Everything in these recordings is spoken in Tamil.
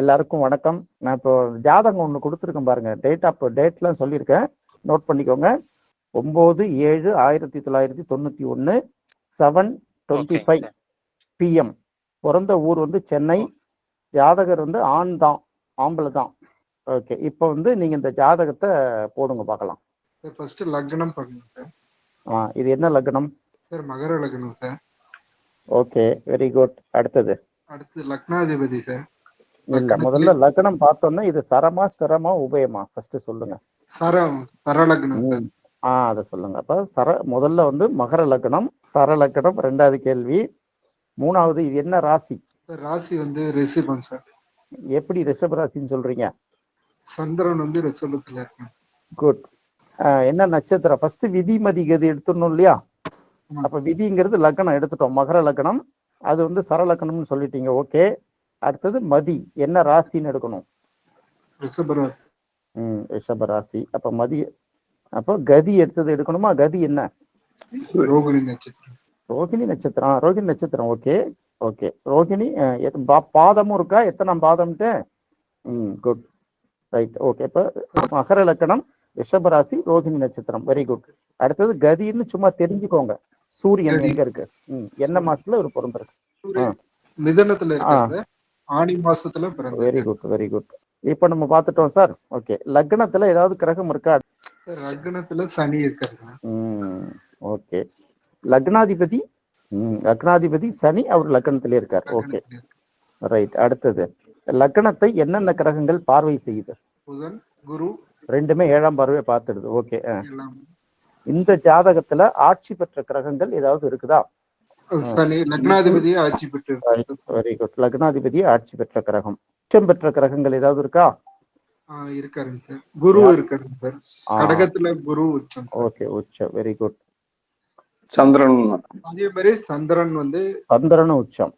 எல்லாருக்கும் வணக்கம். நான் இப்போ ஜாதகம் ஒன்று கொடுத்துருக்கேன் பாருங்க. டேட் ஆஃப் டேட்லாம் சொல்லியிருக்கேன். நோட் பண்ணிக்கோங்க. ஒம்பது ஏழு ஆயிரத்தி தொள்ளாயிரத்தி தொண்ணூற்றி ஒன்று செவன் டுவெண்ட்டி ஃபைவ். பிஎம் பிறந்த ஊர் வந்து சென்னை. ஜாதகர் வந்து ஆண் தான் ஆம்பளை தான். ஓகே இப்போ வந்து நீங்கள் இந்த ஜாதகத்தை போடுங்க பார்க்கலாம். சார் ஃபர்ஸ்ட் லக்னம் பண்ணுங்க சார் ஆ இது என்ன லக்னம்? சார் மகர லக்னம் சார் ஓகே வெரி குட் அடுத்தது. அடுத்து லக்னாதிபதி சார் முதல்ல லக்னம் பார்த்தோன்னா இது சரமா ஸ்திரமா உபயமா? ஃபர்ஸ்ட் சொல்லுங்க. சரம் சரலக்னம் சார். ம். ஆ அதை சொல்லுங்க. அப்ப சர முதல்ல வந்து மகர லக்னம் சர லக்னம் ரெண்டாவது கேள்வி. மூணாவது இது என்ன ராசி? ராசி வந்து ரிஷபம் சார். எப்படி ரிஷப ராசின்னு சொல்றீங்க? சந்திரன் வந்து ரிஷபத்துல இருக்கு குட் என்ன நட்சத்திரம்? ஃபர்ஸ்ட் விதி மதி கதி எடுத்துடணும் இல்லையா. அப்ப விதிங்கிறது லக்னம் எடுத்துட்டோம். மகர லக்னம் அது வந்து சர லக்னம்னு சொல்லிட்டீங்க. ஓகே அடுத்தது மதி என்ன ராசின்னு எடுக்கணும்? ம் ரிஷப ராசி. அப்ப மதி அப்போ கதி எடுத்தது எடுக்கணுமா? கதி என்ன? ரோகிணி நட்சத்திரம். ரோகிணி நட்சத்திரம். ரோகிணி நட்சத்திரம். Okay okay. ரோகிணி பாதமும் இருக்கா? எத்தனை பாதம்ட்டு? ம் குட் ரைட் ஓகே இப்போ மகர லக்கணம் ரிஷபராசி ரோகிணி நட்சத்திரம். வெரி குட் அடுத்தது கதின்னு சும்மா தெரிஞ்சுக்கோங்க. சூரியன். எங்க இருக்கு? ம் என்ன மாசத்துல ஒரு பிறந்திருக்கு சூரியன். மிதனத்துல ஆணி மாசத்துல பிறந்த வெரி குட் வெரி குட் இப்போ நம்ம பார்த்துட்டோம் சார் ஓகே லக்னத்துல ஏதாவது கிரகம் இருக்கா? லக்னத்துல சனி இருக்காருங்க ம் ஓகே லக்னாதிபதி? லக்னாதிபதி சனி அவர் லக்னத்திலே இருக்கார். ஓகே. ரைட் அடுத்தது. லக்னத்தை என்னென்ன கிரகங்கள் பார்வை செய்யுது? புதன் குரு. ரெண்டுமே ஏழாம் பார்வையை பார்த்துடுது. ஓகே இந்த ஜாதகத்துல ஆட்சி பெற்ற கிரகங்கள் ஏதாவது இருக்குதா? லக்னாதிபதியே ஆட்சி பெற்று இருக்காரு. வெரி குட் லக்னாதிபதி ஆட்சி பெற்ற கிரகம். உச்சம் பெற்ற கிரகங்கள் ஏதாவது இருக்கா? ஆ, இருக்காருங்க சார். குரு இருக்காருங்க சார். ஆ. கடகத்துல குரு உச்சம் சார். ஓகே உச்சம். வெரி குட் சந்திரன். அதே மாதிரி சந்திரன் வந்து சந்திரனும் உச்சம்.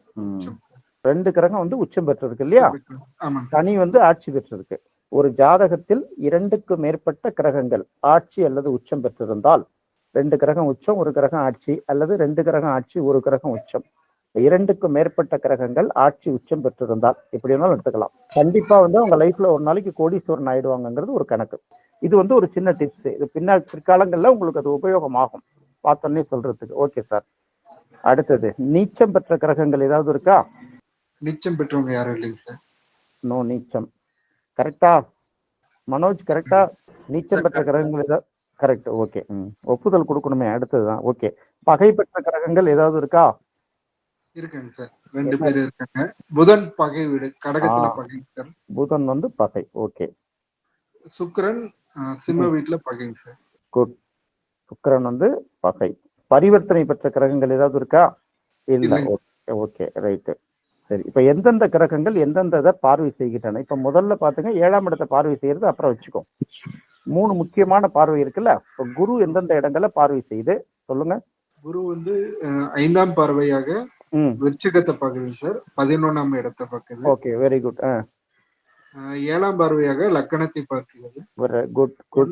ரெண்டு கிரகம் வந்து உச்சம் பெற்றிருக்கு இல்லையா? சனி வந்து ஆட்சி பெற்றிருக்கு ஒரு ஜாதகத்தில் இரண்டுக்கு மேற்பட்ட கிரகங்கள் ஆட்சி அல்லது உச்சம் பெற்றிருந்தால் ரெண்டு கிரகம் உச்சம் ஒரு கிரகம் ஆட்சி அல்லது ரெண்டு கிரகம் ஆட்சி ஒரு கிரகம் உச்சம். இரண்டுக்கு மேற்பட்ட கிரகங்கள் ஆட்சி உச்சம் பெற்றிருந்தால் எப்படி வேணாலும் எடுத்துக்கலாம். கண்டிப்பா வந்து உங்க லைஃப்ல ஒரு நாளைக்கு கோடீஸ்வரன் ஆயிடுவாங்கங்கிறது ஒரு கணக்கு. இது வந்து ஒரு சின்ன டிப்ஸ் இது பின்னா பிற்காலங்கள்ல உங்களுக்கு அது உபயோகமாகும். பார்த்தோன்னே சொல்றதுக்கு. ஓகே சார் அடுத்தது நீச்சம் பெற்ற கிரகங்கள் ஏதாவது இருக்கா? நிச்சயம் பெற்றவங்க யாரும் இல்லைங்க சார் நோ நீச்சம். கரெக்டா மனோஜ் கரெக்டா நீச்சம் பெற்ற கிரகங்கள் ஏதாவது கரெக்ட் ஓகே ம். ஒப்புதல் கொடுக்கணுமே அடுத்ததுதான். ஓகே பகை பெற்ற கிரகங்கள் ஏதாவது இருக்கா? இருக்காங்க சார். ரெண்டு பேர் இருக்காங்க. புதன் பகை வீடு கடகத்துல ஆ. பகை சார் புதன் வந்து பகை. ஓகே சுக்கிரன் சிம்ம வீட்டுல பகைங்க சார். குட் சுக்கிரன் வந்து பகை. பரிவர்த்தனை பெற்ற கிரகங்கள் ஏதாவது இருக்கா? இல்ல. ஓகே ஓகே ரைட்டு சரி. இப்ப எந்தெந்த கிரகங்கள் எந்தெந்த இதை பார்வை செய்கின்றன? இப்ப முதல்ல பாத்துங்க ஏழாம் இடத்தை பார்வை செய்யறது அப்புறம் வச்சுக்கோ. மூணு முக்கியமான பார்வை இருக்குல்ல? இப்ப குரு எந்தெந்த இடங்களை பார்வை செய்யுது சொல்லுங்க. குரு வந்து ஐந்தாம் பார்வையாக விருச்சிகத்தை பாக்குது சார் பதினொன்னாம் இடத்தை பாக்குது ஓகே வெரி குட் ஏழாம் பார்வையாக லக்கணத்தை பார்க்கிறது குட் குட்.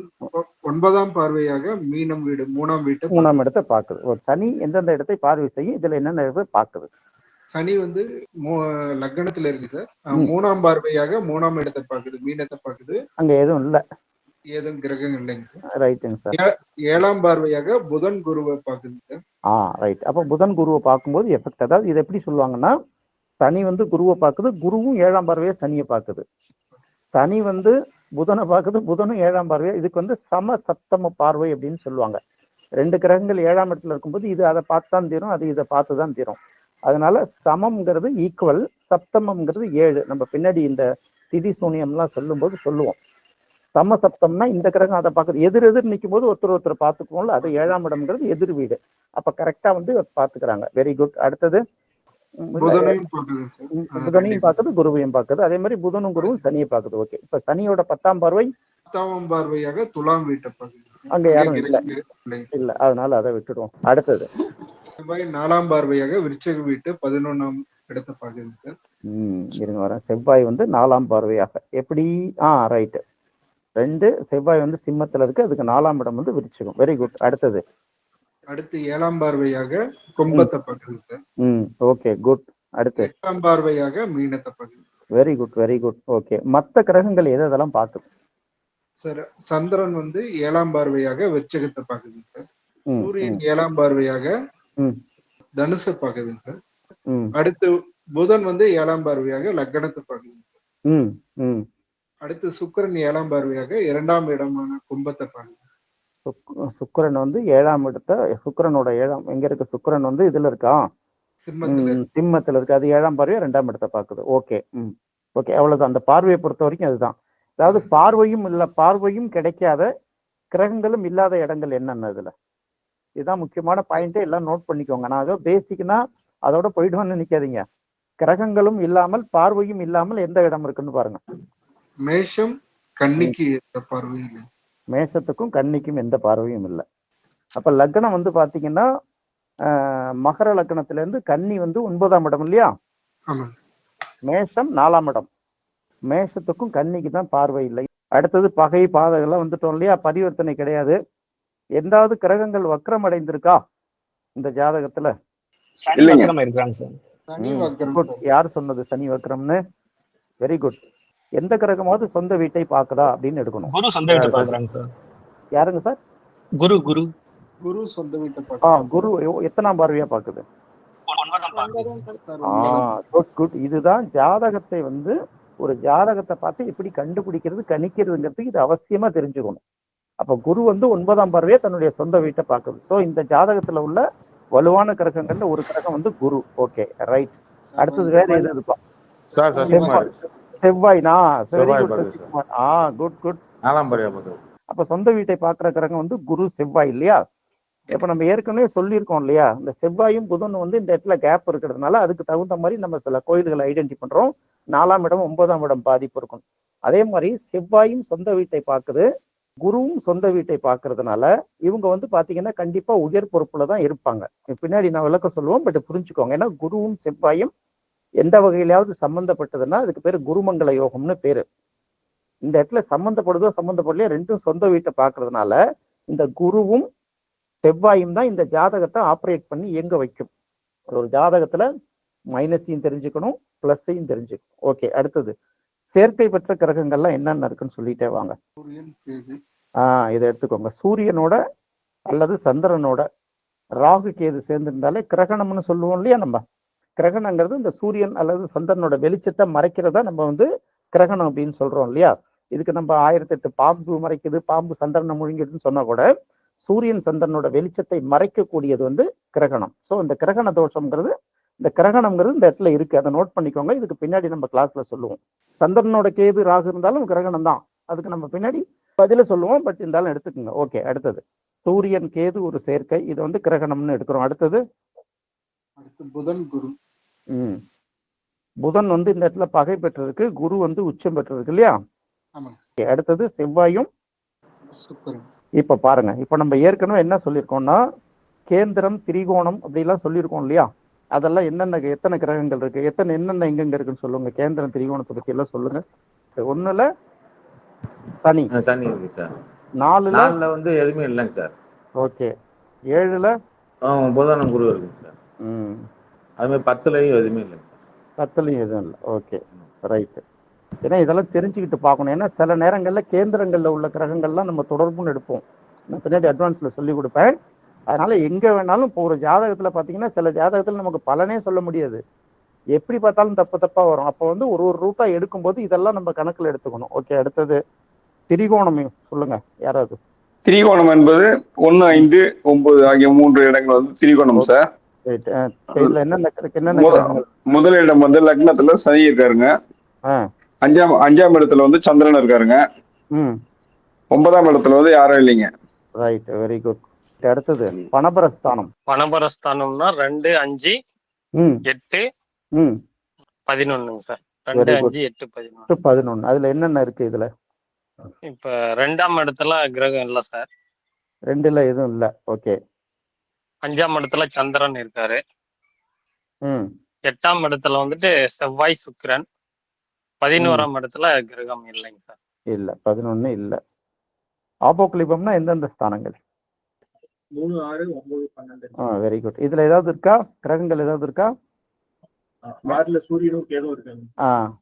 ஒன்பதாம் பார்வையாக மீனம் வீடு மூணாம் வீட்டை மூணாம் இடத்தை பார்க்குது. ஒரு சனி எந்தெந்த இடத்தை பார்வை செய்யும் இதுல என்னென்ன இடத்தை பார்க்குது. சனி வந்து லக்னத்துல இருக்கு சார். மூணாம் பார்வையாக மூணாம் இடத்தை பாக்குது மீனத்தை பாக்குது அங்க எதுவும் இல்ல. ஏதும் கிரகம் இல்லைங்க ரைட்டுங்க சார். ஏழாம் பார்வையாக புதன் குருவை பாக்குது சார். ஆ ரைட் அப்போ புதன் குருவை பார்க்கும்போது எஃபெக்ட் அதாவது இது எப்படி சொல்லுவாங்கன்னா சனி வந்து குருவை பார்க்குது குருவும் ஏழாம் பார்வையை சனியை பார்க்குது. சனி வந்து புதனை பார்க்குது புதனும் ஏழாம் பார்வையை. இதுக்கு வந்து சம சப்தம பார்வை அப்படின்னு சொல்லுவாங்க. ரெண்டு கிரகங்கள் ஏழாம் இடத்துல இருக்கும்போது இது அதை பார்த்து தான் தீரும் அது இதை பார்த்து தான் தீரும். அதனால சமம்ங்கிறது ஈக்குவல் சப்தமம்ங்கிறது ஏழு. நம்ம பின்னாடி இந்த திதி சூனியம்லாம் சொல்லும்போது சொல்லுவோம். சம சப்தம்னா இந்த கிரகம் அதை பார்க்குது. எதிர் எதிர் நிற்கும் போது ஒருத்தர் ஒருத்தர் பார்த்துக்குவோம்ல அது ஏழாம் இடம்ங்கிறது எதிர் வீடு. அப்ப கரெக்டா வந்து பார்த்துக்கிறாங்க. வெரி குட் அடுத்தது புதனையும் பார்க்குது குருவையும் பார்க்குது. அதே மாதிரி புதனும் குருவும் சனியை பார்க்குது. ஓகே இப்ப சனியோட பத்தாம் பார்வை? பத்தாம் பார்வையாக துலாம் வீட்டை. அங்க யாரும் இல்ல. இல்ல. அதனால அதை விட்டுடுவோம். அடுத்தது. செவ்வாய் நாலாம் பார்வையாக விருச்சக வீட்டு பதினொன்னாம் இடத்தை ம் இருங்க வரேன். செவ்வாய் வந்து நாலாம் பார்வையாக. எப்படி? ஆ ரைட்டு ரெண்டு செவ்வாய் வந்து சிம்மத்துல இருக்கு. அதுக்கு நாலாம் இடம் வந்து விரிச்சுக்கும் வெரி குட் அடுத்தது. அடுத்து ஏழாம் பார்வையாக கும்பத்தை சார் ம் ஓகே குட் அடுத்து. எட்டாம் பார்வையாக மீனத்தை பாக்குது very good very good okay மற்ற கிரகங்கள் எது எதெல்லாம் பார்க்குது சார் சந்திரன் வந்து ஏழாம் பார்வையாக வெச்சகத்தை பாக்குதுங்க சார் சூரியன் ஏழாம் பார்வையாக. தனுசை பாக்குதுங்க சார் அடுத்து புதன் வந்து ஏழாம் பார்வையாக லக்னத்தை பாக்குதுங்க ம், ம். அடுத்து சுக்கிரன் ஏழாம் பார்வையாக இரண்டாம் இடமான கும்பத்தை பாக்குது சுக்- சுக்கிரன் வந்து ஏழாம் இடத்த சுக்கிரனோட ஏழாம் எங்க இருக்கு சுக்கிரன் வந்து இதுல இருக்கா? சிம்மத்துல இருக்கு. அது ஏழாம் பார்வையா ரெண்டாம் இடத்தை பார்க்குது. ஓகே ம் ஓகே. அவ்வளவுதான். அந்த பார்வையை பொறுத்த வரைக்கும் அதுதான். அதாவது பார்வையும் இல்ல பார்வையும் கிடைக்காத கிரகங்களும் இல்லாத இடங்கள் என்னென்ன இதுல? இதுதான் முக்கியமான பாயிண்டே எல்லாம் நோட் பண்ணிக்கோங்க. நான் அதோ பேசிக்னா அதோட போயிடுவேன்னு நினைக்காதீங்க. கிரகங்களும் இல்லாமல் பார்வையும் இல்லாமல் எந்த இடம் இருக்குன்னு பாருங்க. மேஷம் கன்னிக்கு எந்த பார்வையும் இல்லை. மேஷத்துக்கும் கன்னிக்கும் எந்த பார்வையும் இல்லை. அப்ப லக்னம் வந்து பாத்தீங்கன்னா ஆஹ், மகர லக்னத்துல இருந்து கன்னி வந்து ஒன்பதாம் இடம் இல்லையா? மேஷம் நாலாம் இடம். மேஷத்துக்கும் கன்னிக்கு தான் பார்வை இல்லை. அடுத்தது பகை பாதகெல்லாம் வந்துட்டோம் இல்லையா? பரிவர்த்தனை கிடையாது. எந்தாவது கிரகங்கள் வக்ரம் அடைந்திருக்கா இந்த ஜாதகத்துல. வக்கரமா வக்கரம். யார் சொன்னது சனி வக்ரம்னு? வெரி குட் எந்த கிரகமாவது சொந்த வீட்டை பார்க்குதா அப்படின்னு எடுக்கணும். குரு சொந்த வீட்டை பாக்குறாங்க சார்? யாருங்க சார்? குரு குரு. குரு சொந்த வீட்டை ஆ. குரு எத்தனாம் பார்வையா பாக்குது குட் இதுதான் ஜாதகத்தை வந்து ஒரு ஜாதகத்தை பார்த்து எப்படி கண்டுபிடிக்கிறது கணிக்கிறதுங்கிறதுக்கு இது அவசியமா தெரிஞ்சுக்கணும். அப்ப குரு வந்து ஒன்பதாம் பார்வையே தன்னுடைய சொந்த வீட்டை பார்க்குது. ஸோ இந்த ஜாதகத்துல உள்ள வலுவான கிரகங்கள்ல ஒரு கிரகம் வந்து குரு. ஓகே ரைட் அடுத்தது வேற எது இருக்கும் செவ்வாய்னா? ஆ குட் குட் நாலாம் அப்ப சொந்த வீட்டை பார்க்குற கிரகம் வந்து குரு செவ்வாய் இல்லையா? இப்ப நம்ம ஏற்கனவே சொல்லியிருக்கோம் இல்லையா? இந்த செவ்வாயும் புதனும் வந்து இந்த இடத்துல கேப் இருக்கிறதுனால அதுக்கு தகுந்த மாதிரி நம்ம சில கோயில்களை ஐடென்டி பண்றோம். நாலாம் இடம் ஒன்பதாம் இடம் பாதிப்பு இருக்கும். அதே மாதிரி செவ்வாயும் சொந்த வீட்டை பார்க்குது. குருவும் சொந்த வீட்டை பார்க்கறதுனால இவங்க வந்து பாத்தீங்கன்னா கண்டிப்பா உயர் பொறுப்புல தான் இருப்பாங்க. பின்னாடி நான் விளக்க சொல்லுவோம் பட் புரிஞ்சுக்கோங்க. ஏன்னா குருவும் செவ்வாயும் எந்த வகையிலாவது சம்பந்தப்பட்டதுன்னா அதுக்கு பேரு குருமங்கல யோகம்னு பேரு. இந்த இடத்துல சம்பந்தப்படுதோ சம்பந்தப்படலையோ ரெண்டும் சொந்த வீட்டை பார்க்கறதுனால இந்த குருவும் செவ்வாயும் தான் இந்த ஜாதகத்தை ஆப்ரேட் பண்ணி இயங்க வைக்கும். ஒரு ஜாதகத்துல மைனஸையும் தெரிஞ்சுக்கணும் பிளஸ்ஸையும் தெரிஞ்சுக்கணும். ஓகே அடுத்தது. சேர்க்கை பெற்ற கிரகங்கள்லாம் என்னென்ன இருக்குன்னு சொல்லிட்டே வாங்க. ஆஹ் இதை எடுத்துக்கோங்க. சூரியனோட அல்லது சந்திரனோட ராகு கேது சேர்ந்திருந்தாலே கிரகணம்னு சொல்லுவோம் இல்லையா நம்ம? கிரகணங்கிறது இந்த சூரியன் அல்லது சந்திரனோட வெளிச்சத்தை மறைக்கிறதா நம்ம வந்து கிரகணம் அப்படின்னு சொல்றோம் இல்லையா? இதுக்கு நம்ம ஆயிரத்தெட்டு பாம்பு மறைக்குது பாம்பு சந்திரனை முழுங்கிடுன்னு சொன்னா கூட சூரியன் சந்திரனோட வெளிச்சத்தை மறைக்கக்கூடியது வந்து கிரகணம். ஸோ இந்த கிரகண தோஷம்ங்கிறது இந்த கிரகணம்ங்கிறது இந்த இடத்துல இருக்கு. அதை நோட் பண்ணிக்கோங்க. இதுக்கு பின்னாடி நம்ம கிளாஸ்ல சொல்லுவோம். சந்திரனோட கேது ராகு இருந்தாலும் கிரகணம் தான். அதுக்கு நம்ம பின்னாடி பதில சொல்லுவோம். பட் இருந்தாலும் எடுத்துக்கோங்க. ஓகே அடுத்தது. சூரியன் கேது ஒரு சேர்க்கை. இது வந்து கிரகணம்னு எடுக்கிறோம். அடுத்தது? அடுத்து புதன் குரு. ம். புதன் வந்து இந்த இடத்துல பகை பெற்றிருக்கு குரு வந்து உச்சம் பெற்றிருக்கு இல்லையா? அடுத்தது செவ்வாயும் இப்ப பாருங்க இப்ப நம்ம ஏற்கனவே என்ன சொல்லியிருக்கோம்னா கேந்திரம் திரிகோணம் அப்படிலாம் சொல்லியிருக்கோம் இல்லையா? அதெல்லாம் என்னென்ன எத்தனை கிரகங்கள் இருக்கு? எத்தனை என்னென்ன எங்கெங்க இருக்குன்னு சொல்லுங்க. கேந்திரம் திரிகோணத்தை பத்தி எல்லாம் சொல்லுங்க. ஒண்ணுல சனி. ஆ, தண்ணி இருக்கு சார். நாலுல? நாலுல வந்து எதுவுமே இல்லைங்க சார். ஓகே. ஏழுல? ஆ, புதனம் குரு இருக்குங்க சார். ம். அது மாதிரி பத்துலயும் எதுவுமே சார் பத்துலையும் எதுவும் இல்லை. ஓகே ரைட்டு ஏன்னா இதெல்லாம் தெரிஞ்சுக்கிட்டு பார்க்கணும். ஏன்னா சில நேரங்கள்ல கேந்திரங்கள்ல உள்ள கிரகங்கள்லாம் நம்ம தொடர்புன்னு எடுப்போம். நான் பின்னாடி அட்வான்ஸ்ல சொல்லி கொடுப்பேன். அதனால எங்க வேணாலும் இப்போ ஒரு ஜாதகத்துல பாத்தீங்கன்னா சில ஜாதகத்துல நமக்கு பலனே சொல்ல முடியாது. எப்படி பார்த்தாலும் தப்பு தப்பா வரும். அப்போ வந்து ஒரு ஒரு ரூட்டா எடுக்கும்போது இதெல்லாம் நம்ம கணக்குல எடுத்துக்கணும். ஓகே அடுத்தது திரிகோணம் சொல்லுங்க யாராவது? திரிகோணம் என்பது ஒன்னு ஐந்து ஒன்பது ஆகிய மூன்று இடங்கள் வந்து திரிகோணம் சார். முதலிடம் வந்து லக்னத்துல சனி இருக்காருங்க. ஆ. அஞ்சாம் அஞ்சாம் இடத்துல வந்து சந்திரன் இருக்காருங்க. ம். ஒன்பதாம் இடத்துல வந்து யாரும் இல்லைங்க. ரைட் வெரி குட் அடுத்தது பணபரஸ்தானம். பணபரஸ்தானம்னா ரெண்டு அஞ்சு ம். எட்டு ம். பதினொன்னுங்க சார். ரெண்டு. அஞ்சு எட்டு பதினொன்னு. எட்டு பதினொன்னு. அதுல என்னென்ன இருக்கு இதுல? இப்ப ரெண்டாம் இடத்துல கிரகம் இல்ல சார். ரெண்டுல எதுவும் இல்ல. ஓகே அஞ்சாம் இடத்துல சந்திரன் இருக்காரு. ம். எட்டாம் இடத்துல வந்துட்டு செவ்வாய் சுக்கிரன். பதினோராம் இடத்துல கிரகம் இல்லைங்க சார். இல்ல பதினொன்னு இல்ல. ஆபோக்லிபம்னா எந்தெந்த ஸ்தானங்கள்? மூணு ஆறு ஒன்பது பன்னெண்டு. ஆ வெரி குட் இதுல ஏதாவது இருக்கா? கிரகங்கள் ஏதாவது இருக்கா? ஆறுல சூரியனும் கேதும் இருக்காங்க. ஆ.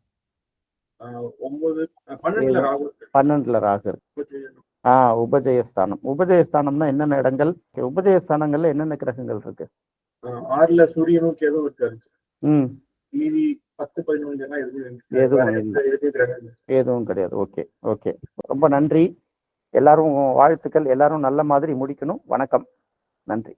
ஆஹ் ஒன்பது பன்னெண்டுல ராகு. பன்னெண்டுல ராகு இருக்கு. உபஜயம். ஆ உபஜயஸ்தானம். உபஜயஸ்தானம்னா என்னென்ன இடங்கள்? உபஜயஸ்தானங்கள்ல என்னென்ன கிரகங்கள் இருக்கு? ஆஹ் ஆறுல சூரியனும் கேதுவும் இருக்காரு ம். மீதி பத்து பதினொன்று எதுவும். எதுவும் கிடையாது. Okay okay. ரொம்ப நன்றி. எல்லாரும் வாழ்த்துக்கள். எல்லாரும் நல்ல மாதிரி முடிக்கணும். வணக்கம். நன்றி.